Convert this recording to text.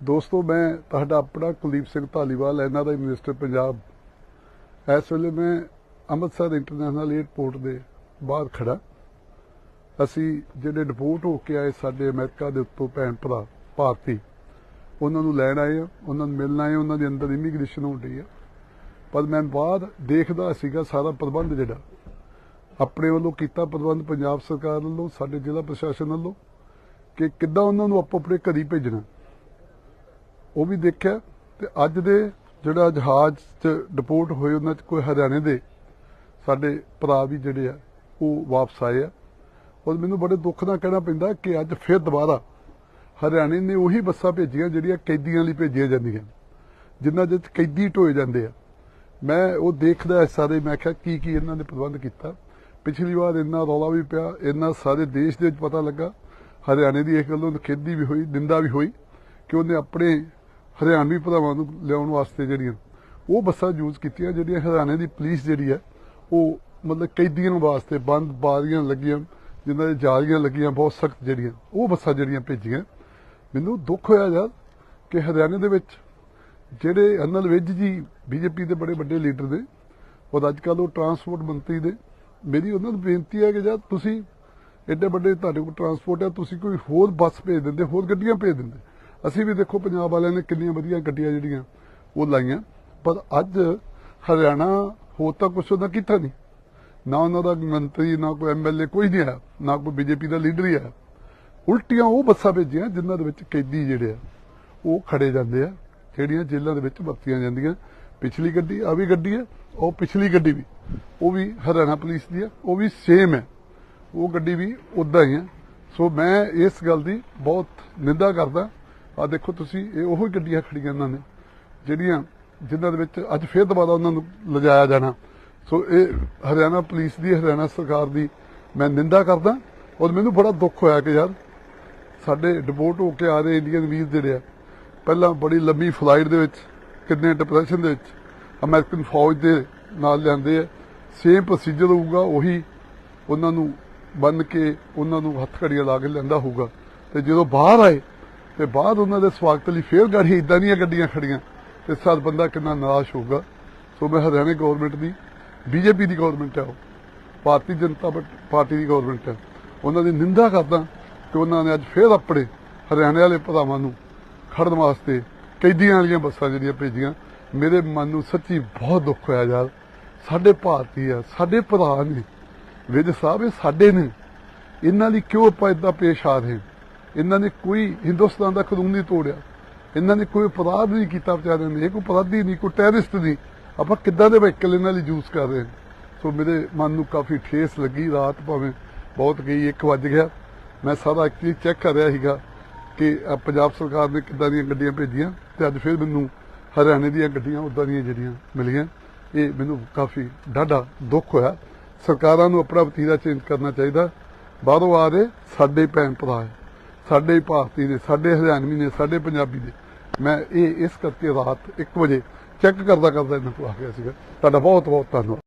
ਦੋਸਤੋ, ਮੈਂ ਤੁਹਾਡਾ ਆਪਣਾ ਕੁਲਦੀਪ ਸਿੰਘ ਧਾਲੀਵਾਲ, ਇਹਨਾਂ ਦਾ ਮਿਨਿਸਟਰ ਪੰਜਾਬ। ਇਸ ਵੇਲੇ ਮੈਂ ਅੰਮ੍ਰਿਤਸਰ ਇੰਟਰਨੈਸ਼ਨਲ 에ਅਰਪੋਰਟ ਦੇ ਬਾਹਰ ਖੜਾ ਅਸੀਂ ਜਿਹੜੇ ਡਿਪੋਰਟ ਹੋ ਕੇ ਆਏ ਸਾਡੇ ਅਮਰੀਕਾ ਦੇ ਉੱਤੋਂ ਭੈਣ ਭਰਾ ਭਾਰਤੀ, ਉਹਨਾਂ ਨੂੰ ਲੈਣ ਆਏ ਆ, ਉਹਨਾਂ ਨੂੰ ਮਿਲਣ ਆਏ ਉਹਨਾਂ ਦੇ ਅੰਦਰ ਇਮੀਗ੍ਰੇਸ਼ਨ ਹੋ ਰਹੀ ਆ। ਪਰ ਮੈਂ ਬਾਅਦ ਦੇਖਦਾ ਸੀਗਾ ਸਾਰਾ ਪ੍ਰਬੰਧ ਜਿਹੜਾ, ਆਪਣੇ ਵੱਲੋਂ ਕੀਤਾ ਪ੍ਰਬੰਧ ਪੰਜਾਬ ਸਰਕਾਰ ਵੱਲੋਂ, ਸਾਡੇ ਜ਼ਿਲ੍ਹਾ ਪ੍ਰਸ਼ਾਸਨ ਵੱਲੋਂ, ਕਿ ਕਿੱਦਾਂ ਉਹਨਾਂ ਨੂੰ ਆਪੋ ਆਪਣੇ ਘਰੀ ਭੇਜਣਾ। ਉਹ ਵੀ ਦੇਖਿਆ ਤੇ ਅੱਜ ਦੇ ਜਿਹੜਾ ਜਹਾਜ਼ 'ਚ ਡਿਪੋਰਟ ਹੋਏ ਉਹਨਾਂ 'ਚ ਕੋਈ ਹਰਿਆਣੇ ਦੇ ਸਾਡੇ ਭਰਾ ਵੀ ਜਿਹੜੇ ਆ, ਉਹ ਵਾਪਸ ਆਏ ਆ। ਔਰ ਮੈਨੂੰ ਬੜੇ ਦੁੱਖ ਨਾਲ ਕਹਿਣਾ ਪੈਂਦਾ ਕਿ ਅੱਜ ਫਿਰ ਦੁਬਾਰਾ ਹਰਿਆਣੇ ਨੇ ਉਹੀ ਬੱਸਾਂ ਭੇਜੀਆਂ ਜਿਹੜੀਆਂ ਕੈਦੀਆਂ ਲਈ ਭੇਜੀਆਂ ਜਾਂਦੀਆਂ। ਜਿਨ੍ਹਾਂ ਦੇ ਕੈਦੀ ਢੋਏ ਜਾਂਦੇ ਆ। ਮੈਂ ਉਹ ਦੇਖਦਾ ਸਾਰੇ, ਮੈਂ ਕਿਹਾ ਕੀ ਕੀ ਇਹਨਾਂ ਨੇ ਪ੍ਰਬੰਧ ਕੀਤਾ। ਪਿਛਲੀ ਵਾਰ ਇੰਨਾ ਰੌਲਾ ਵੀ ਪਿਆ, ਇੰਨਾ ਸਾਰੇ ਦੇਸ਼ ਦੇ ਵਿੱਚ ਪਤਾ ਲੱਗਾ। ਹਰਿਆਣੇ ਦੀ ਇੱਕ ਗੱਲੋਂ ਖੇਦੀ ਵੀ ਹੋਈ, ਨਿੰਦਾ ਵੀ ਹੋਈ ਕਿ ਉਹਨੇ ਆਪਣੇ ਹਰਿਆਣਵੀ ਭਰਾਵਾਂ ਨੂੰ ਲਿਆਉਣ ਵਾਸਤੇ ਜਿਹੜੀਆਂ, ਉਹ ਬੱਸਾਂ ਯੂਜ਼ ਕੀਤੀਆਂ, ਜਿਹੜੀਆਂ ਹਰਿਆਣੇ ਦੀ ਪੁਲਿਸ ਜਿਹੜੀ ਹੈ, ਉਹ ਮਤਲਬ ਕੈਦੀਆਂ ਵਾਸਤੇ ਬੰਦ ਬਾਰੀਆਂ ਲੱਗੀਆਂ, ਜਿਨ੍ਹਾਂ ਦੇ ਜਾਲੀਆਂ ਲੱਗੀਆਂ, ਬਹੁਤ ਸਖਤ ਜਿਹੜੀਆਂ, ਉਹ ਬੱਸਾਂ ਜਿਹੜੀਆਂ ਭੇਜੀਆਂ। ਮੈਨੂੰ ਦੁੱਖ ਹੋਇਆ ਯਾਰ ਕਿ ਹਰਿਆਣੇ ਦੇ ਵਿੱਚ ਜਿਹੜੇ ਅਨਲ ਵਿਜ ਜੀ ਬੀਜੇਪੀ ਦੇ ਬੜੇ ਵੱਡੇ ਲੀਡਰ ਨੇ ਉਹ ਅੱਜ ਕੱਲ੍ਹ ਉਹ ਟਰਾਂਸਪੋਰਟ ਮੰਤਰੀ ਨੇ, ਮੇਰੀ ਉਹਨਾਂ ਨੂੰ ਬੇਨਤੀ ਹੈ ਕਿ ਜਦ ਤੁਸੀਂ ਐਡੇ ਵੱਡੇ ਤੁਹਾਡੇ ਕੋਲ ਟਰਾਂਸਪੋਰਟ ਹੈ, ਤੁਸੀਂ ਕੋਈ ਹੋਰ ਬੱਸ ਭੇਜ ਦਿੰਦੇ, ਹੋਰ ਗੱਡੀਆਂ ਭੇਜ ਦਿੰਦੇ। ਅਸੀਂ ਵੀ ਦੇਖੋ ਪੰਜਾਬ ਵਾਲਿਆਂ ਨੇ ਕਿੰਨੀਆਂ ਵਧੀਆ ਗੱਡੀਆਂ ਜਿਹੜੀਆਂ ਉਹ ਲਾਈਆਂ। ਪਰ ਅੱਜ ਹਰਿਆਣਾ ਹੋਰ ਤਾਂ ਕੁਛ ਉਹਦਾ ਕੀਤਾ ਨਹੀਂ। ਨਾ ਉਹਨਾਂ ਦਾ ਮੰਤਰੀ, ਨਾ ਕੋਈ ਐਮਐਲਏ ਕੋਈ ਨਹੀਂ ਆਇਆ। ਨਾ ਕੋਈ ਬੀਜੇਪੀ ਦਾ ਲੀਡਰ ਹੀ ਆਇਆ। ਉਲਟੀਆਂ ਉਹ ਬੱਸਾਂ ਭੇਜੀਆਂ ਜਿਨ੍ਹਾਂ ਦੇ ਵਿੱਚ ਕੈਦੀ ਜਿਹੜੇ ਆ, ਉਹ ਖੜੇ ਜਾਂਦੇ ਆ, ਜਿਹੜੀਆਂ ਜੇਲ੍ਹਾਂ ਦੇ ਵਿੱਚ ਵਰਤੀਆਂ ਜਾਂਦੀਆਂ। ਪਿਛਲੀ ਗੱਡੀ ਆ ਵੀ ਗੱਡੀ ਹੈ ਉਹ ਪਿਛਲੀ ਗੱਡੀ ਵੀ। ਉਹ ਵੀ ਹਰਿਆਣਾ ਪੁਲਿਸ ਦੀ ਹੈ ਉਹ ਵੀ ਸੇਮ ਹੈ ਉਹ ਗੱਡੀ ਵੀ ਉਦਾਂ ਹੀ ਹੈ ਸੋ ਮੈਂ ਇਸ ਗੱਲ ਦੀ ਬਹੁਤ ਨਿੰਦਾ ਕਰਦਾ। ਆ ਦੇਖੋ ਤੁਸੀਂ, ਇਹ ਉਹੀ ਗੱਡੀਆਂ ਖੜੀਆਂ ਇਹਨਾਂ ਨੇ, ਜਿਹੜੀਆਂ ਜਿਨ੍ਹਾਂ ਦੇ ਵਿੱਚ ਅੱਜ ਫੇਰ ਦੁਬਾਰਾ ਉਹਨਾਂ ਨੂੰ ਲਿਜਾਇਆ ਜਾਣਾ। ਸੋ ਇਹ ਹਰਿਆਣਾ ਪੁਲਿਸ ਦੀ, ਹਰਿਆਣਾ ਸਰਕਾਰ ਦੀ ਮੈਂ ਨਿੰਦਾ ਕਰਦਾ ਔਰ ਮੈਨੂੰ ਬੜਾ ਦੁੱਖ ਹੋਇਆ ਕਿ ਯਾਰ ਸਾਡੇ ਡਿਪੋਰਟ ਹੋ ਕੇ ਆ ਰਹੇ ਇੰਡੀਅਨ ਵੀਰ ਜਿਹੜੇ ਆ, ਪਹਿਲਾਂ ਬੜੀ ਲੰਮੀ ਫਲਾਈਟ ਦੇ ਵਿੱਚ, ਕਿੰਨੇ ਡਿਪਰੈਸ਼ਨ ਦੇ ਵਿੱਚ ਅਮਰੀਕਨ ਫੌਜ ਦੇ ਨਾਲ ਲਿਆਂਦੇ ਆ ਸੇਮ ਪ੍ਰੋਸੀਜਰ ਹੋਊਗਾ, ਉਹੀ ਉਹਨਾਂ ਨੂੰ ਬੰਨ ਕੇ ਉਹਨਾਂ ਨੂੰ ਹੱਥ ਘੜੀਆਂ ਲਾ ਕੇ ਲੈਂਦਾ ਹੋਊਗਾ। ਤੇ ਜਦੋਂ ਬਾਹਰ ਆਏ ਤੇ ਬਾਅਦ ਉਹਨਾਂ ਦੇ ਸਵਾਗਤ ਲਈ ਫੇਰ ਗਾੜੀ ਇਦਾਂ ਦੀਆਂ ਗੱਡੀਆਂ ਖੜੀਆਂ ਤੇ ਸਾਡ ਬੰਦਾ ਕਿੰਨਾ ਨਿਰਾਸ਼ ਹੋਊਗਾ। ਸੋ ਮੈਂ ਹਰਿਆਣਾ ਗਵਰਨਮੈਂਟ ਦੀ, ਬੀਜੇਪੀ ਦੀ ਗਵਰਨਮੈਂਟ ਹੈ ਉਹ। ਭਾਰਤੀ ਜਨਤਾ ਪਾਰਟੀ ਦੀ ਗਵਰਨਮੈਂਟ ਹੈ। ਉਹਨਾਂ ਦੀ ਨਿੰਦਾ ਕਰਦਾ ਕਿ ਉਹਨਾਂ ਨੇ ਅੱਜ ਫੇਰ ਆਪਣੇ ਹਰਿਆਣੇ ਵਾਲੇ ਭਰਾਵਾਂ ਨੂੰ ਖੜਨ ਵਾਸਤੇ ਕੈਦੀਆਂ ਵਾਲੀਆਂ ਬੱਸਾਂ ਜਿਹੜੀਆਂ ਭੇਜੀਆਂ। ਮੇਰੇ ਮਨ ਨੂੰ ਸੱਚੀ ਬਹੁਤ ਦੁੱਖ ਹੋਇਆ ਯਾਰ। ਸਾਡੇ ਭਾਰਤੀ ਆ, ਸਾਡੇ ਭਰਾ ਨੇ, ਵਿਜ ਸਾਹਿਬ ਇਹ ਸਾਡੇ ਨੇ। ਇਹਨਾਂ ਲਈ ਕਿਉਂ ਆਪਾਂ ਇਦਾਂ ਪੇਸ਼ ਆ ਰਹੇ ਹਾਂ? ਇਹਨਾਂ ਨੇ ਕੋਈ ਹਿੰਦੁਸਤਾਨ ਦਾ ਕਾਨੂੰਨ ਨਹੀਂ ਤੋੜਿਆ। ਇਹਨਾਂ ਨੇ ਕੋਈ ਅਪਰਾਧ ਨਹੀਂ ਕੀਤਾ ਵਿਚਾਰਿਆਂ ਨੇ। ਕੋਈ ਅਪਰਾਧੀ ਨਹੀਂ, ਕੋਈ ਟੈਰਰਿਸਟ ਨਹੀਂ। ਆਪਾਂ ਕਿੱਦਾਂ ਦੇ ਵਹੀਕਲ ਇਹਨਾਂ ਲਈ ਯੂਜ਼ ਕਰ ਰਹੇ ਸੋ ਮੇਰੇ ਮਨ ਨੂੰ ਕਾਫੀ ਠੇਸ ਲੱਗੀ। ਰਾਤ ਭਾਵੇਂ ਬਹੁਤ ਗਈ 1 ਵਜ ਗਿਆ। ਮੈਂ ਸਾਰਾ ਐਕਚੁਅਲੀ ਚੈੱਕ ਕਰ ਰਿਹਾ ਸੀਗਾ ਕਿ ਪੰਜਾਬ ਸਰਕਾਰ ਨੇ ਕਿੱਦਾਂ ਦੀਆਂ ਗੱਡੀਆਂ ਭੇਜੀਆਂ ਤੇ ਅੱਜ ਫਿਰ ਮੈਨੂੰ ਹਰਿਆਣੇ ਦੀਆਂ ਗੱਡੀਆਂ, ਉਦਾਂ ਦੀਆਂ ਜਿਹੜੀਆਂ ਮਿਲੀਆਂ। ਇਹ ਮੈਨੂੰ ਕਾਫੀ ਡਾਢਾ ਦੁੱਖ ਹੋਇਆ। ਸਰਕਾਰਾਂ ਨੂੰ ਆਪਣਾ ਵਤੀਰਾ ਚੇਂਜ ਕਰਨਾ ਚਾਹੀਦਾ। ਬਾਹਰੋਂ ਆ ਰਹੇ ਸਾਡੇ ਭੈਣ ਭਰਾ ਸਾਡੇ ਭਾਰਤੀ ਨੇ ਸਾਡੇ ਹਰਿਆਣਵੀ ਨੇ ਸਾਡੇ ਪੰਜਾਬੀ ਨੇ ਮੈਂ ਇਹ ਇਸ ਕਰਕੇ ਰਾਤ 1 ਵਜੇ ਚੈੱਕ ਕਰਦਾ ਕਰਦਾ ਇਹਨਾਂ ਕੋਲ ਆ ਗਿਆ ਸੀਗਾ। ਤੁਹਾਡਾ ਬਹੁਤ ਬਹੁਤ ਧੰਨਵਾਦ।